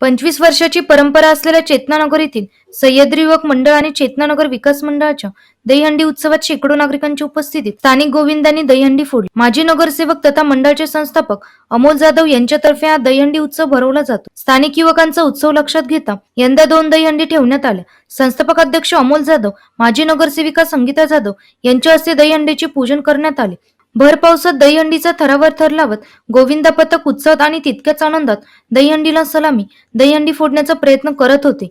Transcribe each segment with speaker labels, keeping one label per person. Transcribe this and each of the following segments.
Speaker 1: पंचवीस वर्षाची परंपरा असलेल्या चेतनानगर येथील सह्याद्री युवक मंडळ आणि चेतनानगर विकास मंडळाच्या दहीहंडी उत्सवात शेकडो नागरिकांची उपस्थितीत स्थानिक गोविंदांनी दहीहंडी फोडली. माजी नगरसेवक तथा मंडळाचे संस्थापक अमोल जाधव यांच्यातर्फे हा दहीहंडी उत्सव भरवला जातो. स्थानिक युवकांचा उत्सव लक्षात घेता यंदा दोन दहीहंडी ठेवण्यात आल्या. संस्थापक अध्यक्ष अमोल जाधव माजी नगरसेविका संगीता जाधव यांच्या हस्ते दहीहंडीचे पूजन करण्यात आले. भर पावसात दहीहंडीचा थरावर थर लावत गोविंदा पथक उत्सवात आणि तितक्याच आनंदात दहीहंडीला सलामी दहीहंडी फोडण्याचा प्रयत्न करत होते.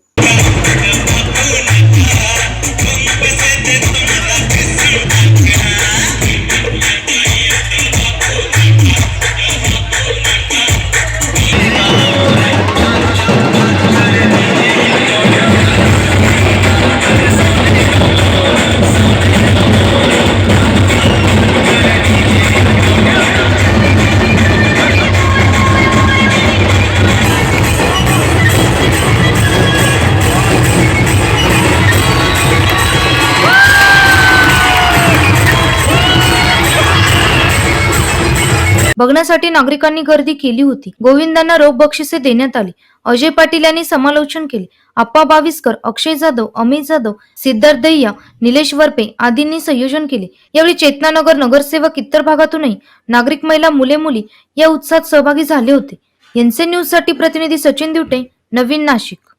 Speaker 1: बघण्यासाठी नागरिकांनी गर्दी केली होती. गोविंदांना रोख बक्षिसे देण्यात आली. अजय पाटील यांनी समालोचन केले. आप्पा बाविस्कर अक्षय जाधव अमित जाधव सिद्धार्थ दह्या निलेश वरपे आदींनी संयोजन केले. यावेळी चेतनानगर नगरसेवक इतर भागातूनही नागरिक महिला मुले मुली या उत्साहात सहभागी झाले होते. यांचे न्यूजसाठी प्रतिनिधी सचिन दिवटे नवीन नाशिक.